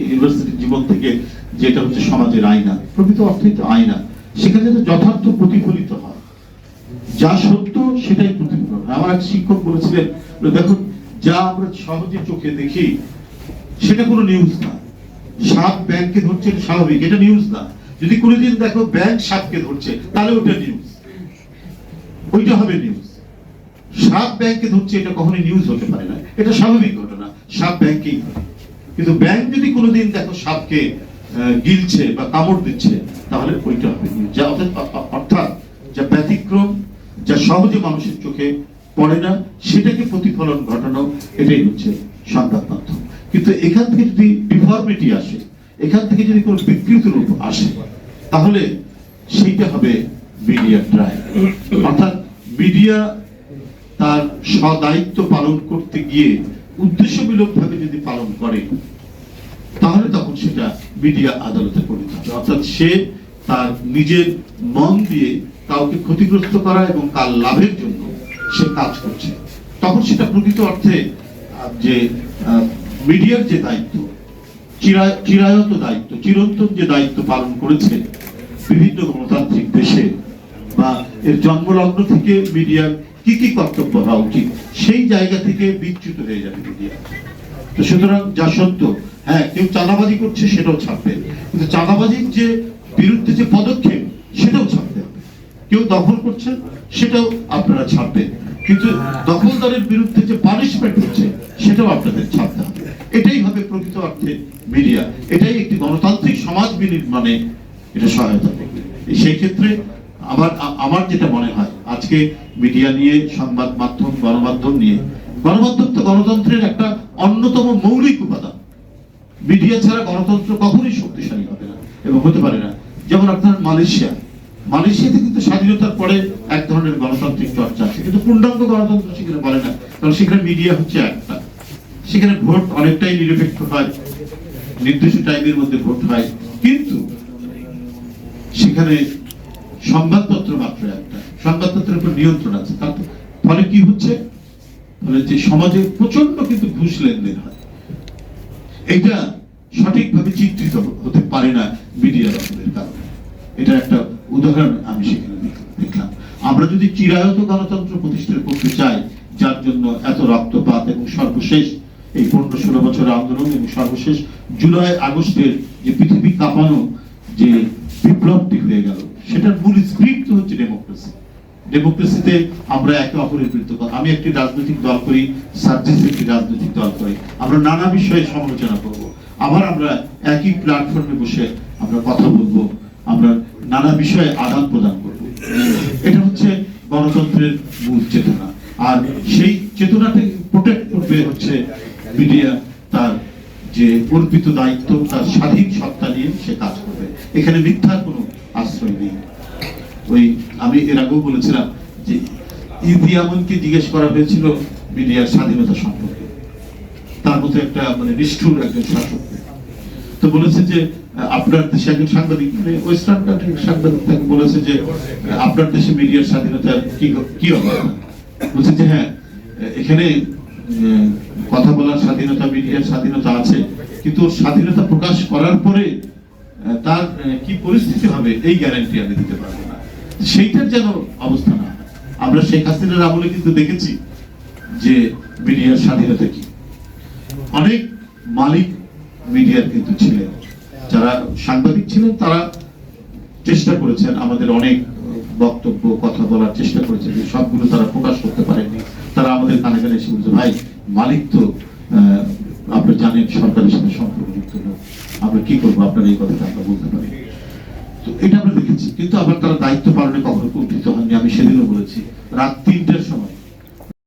ইউনিভার্সিটির জীবন থেকে যেটা হচ্ছে সমাজের আয়না প্রকৃত অর্থে তো আয়না সেখানে যাতে যথার্থ প্রতিফলিত হয়। যা সত্য সেটাই প্রতিফলন। আমার এক শিক্ষক বলেছিলেন বলে, দেখুন যা আমরা সহজে চোখে দেখি সেটা কোনো নিউজ না। সাপ ব্যাংককে ধরছে স্বাভাবিক এটা নিউজ না। যদি কোনোদিন দেখো ব্যাংক সাপকে ধরছে তাহলে ওটা নিউজ ওইটা হবে নিউজ সাপ ব্যাংকে ধরছে এটা কখনোই নিউজ হতে পারে না। এটা স্বাভাবিক ঘটনা। সাপ ব্যাংকেই ধরে কিন্তু ব্যাংক যদি কোনোদিন দেখো সাপকে গিলছে বা কামড় দিচ্ছে, তাহলে ওইটা হবে। যা অর্থাৎ যা ব্যতিক্রম, যা সহজে মানুষের চোখে পড়ে না, সেটাকে প্রতিফলন ঘটানো, এটাই হচ্ছে সংবাদ মাধ্যম। কিন্তু এখান থেকে যদি ডিফর্মিটি আসে, এখান থেকে যদি কোনো বিকৃত রূপ আসে, তাহলে সেইটা হবে মিডিয়া ট্রাই অর্থাৎ মিডিয়া তার সদায়িত্ব পালন করতে গিয়ে উদ্দেশ্যমূলক ভাবে যদি পালন করে, তাহলে তখন সেটা মিডিয়া আদালতে পরিণত হবে। অর্থাৎ সে তার নিজের মন দিয়ে কাউকে ক্ষতিগ্রস্ত করা এবং তার লাভের জন্য সে কাজ করছে। তখন সেটা প্রকৃত অর্থে যে মিডিয়ার যে দায়িত্ব, চিরা- চিরায়ত দায়িত্ব, চিরন্তন যে দায়িত্ব পালন করেছে বিভিন্ন গণতান্ত্রিক দেশে বা জন্মলগ্ন থেকে মিডিয়ার কি কি কর্তব্য হওয়া উচিত? সেই জায়গা থেকে বিচ্যুত হয়ে যাবে মিডিয়া। তো সুতরাং যা সত্য হ্যাঁ কেউ চাঁদাবাজি করছে সেটাও ছাপবে কিন্তু চাঁদাবাজির যে বিরুদ্ধে যে পদক্ষেপ, সেটাও ছাপতে হবে। কেউ দখল করছে, সেটাও আপনারা ছাপবেন কিন্তু দখলদারের বিরুদ্ধে যে পানিশমেন্ট হচ্ছে, সেটাও আপনাদের ছাপতে হবে। এটাই হবে প্রকৃত অর্থে মিডিয়া। এটাই একটি গণতান্ত্রিক সমাজ বিনির্মাণে এটা সহায়তা করবে। সেই ক্ষেত্রে আমার আমার যেটা মনে হয়, আজকে মিডিয়া নিয়ে, সংবাদ মাধ্যম, গণমাধ্যম নিয়ে, গণমাধ্যম তো গণতন্ত্রের একটা অন্যতম মৌলিক উপাদান। মিডিয়া ছাড়া গণতন্ত্র কখনোই শক্তিশালী হবে না এবং হতে পারে না। যেমন আপনার মালয়েশিয়া। মালয়েশিয়াতে কিন্তু স্বাধীনতার পরে এক ধরনের গণতান্ত্রিক চর্চা আছে, কিন্তু পূর্ণাঙ্গ গণতন্ত্র সেখানে বলে না, কারণ সেখানে মিডিয়া হচ্ছে একটা। সেখানে ভোট অনেকটাই নিরপেক্ষ হয়, নির্দিষ্ট টাইমের মধ্যে ভোট হয়, কিন্তু সেখানে সংবাদপত্র মাত্র একটা। সংবাদপত্রের উপর নিয়ন্ত্রণ আছে। তার ফলে কি হচ্ছে? ফলে যে সমাজে প্রচণ্ড কিন্তু ঘুষ লেনদেন হয়। এটা সঠিকভাবে চিত্রিত হতে পারে না মিডিয়া দখলের কারণে। এটা একটা উদাহরণ আমি সেখানে দেখলাম। আমরা যদি চিরায়ত গণতন্ত্র প্রতিষ্ঠা করতে চাই, যার জন্য এত রক্তপাত এবং সর্বশেষ এই পনেরো ষোলো বছরের আন্দোলন এবং সর্বশেষ জুলাই আগস্টের যে পৃথিবী কাঁপানো যে বিপ্লবটি হয়ে গেল সেটার মূল স্ক্রিপ্ট হচ্ছে ডেমোক্রেসি ডেমোক্রেসিতে আমরা একে অপরের বিরুদ্ধে আমি একটি রাজনৈতিক দল করি, সার্জিস একটি রাজনৈতিক দল করে। আমরা নানা বিষয়ে সমালোচনা করব। আবার আমরা একই প্ল্যাটফর্মে বসে আমরা কথা বলব, আমরা নানা বিষয়ে আদান প্রদান করব। এটা হচ্ছে গণতন্ত্রের মূল চেতনা। আর সেই চেতনাকে প্রোটেক্ট করবে হচ্ছে মিডিয়া তার যে অর্পিত দায়িত্ব, তার স্বাধীন সত্তা নিয়ে সে কাজ করবে। এখানে মিথ্যার কোনো আশ্রয় নেই। ওই আমি এর আগেও বলেছিলাম যে ইদি আমনকে জিজ্ঞেস করা হয়েছিল মিডিয়ার স্বাধীনতা সম্পর্কে। তার একটা মানে নিষ্ঠুর একজন শাসক। তো বলেছে যে, আপনার দেশে একজন সাংবাদিক মানে ওয়েস্টার্ন সাংবাদিক তাকে বলেছে যে, আপনার দেশে মিডিয়ার স্বাধীনতার কি কি অবস্থা বলছে যে হ্যাঁ এখানে কথা বলার স্বাধীনতা, মিডিয়ার স্বাধীনতা আছে। কিন্তু স্বাধীনতা প্রকাশ করার পরে তার কি পরিস্থিতি হবে, এই গ্যারান্টি আমি দিতে পারব না। সেইটার যেন অবস্থা না আমরা শেখ হাসিনার আমলে কিন্তু দেখেছি যে মিডিয়ার স্বাধীনতা কি। অনেক মালিক মিডিয়ার কিন্তু ছিলেন। যারা সাংবাদিক ছিলেন, তারা চেষ্টা করেছেন আমাদের অনেক বক্তব্য, কথা বলার চেষ্টা কিন্তু সবগুলো তারা প্রকাশ করতে পারেনি তারা আমাদের কানে কানে এসে বলছে, ভাই, মালিক তো আপনি জানেন সরকারের সাথে সম্পর্কযুক্ত লোক আমরা কি করব? আপনার এই কথাটা আমরা বলতে পারি। তো এটা আমরা দেখেছি। কিন্তু আবার তারা দায়িত্ব পালনে কখনো কুণ্ঠিত হয়নি। আমি সেদিনও বলেছি, রাত সময়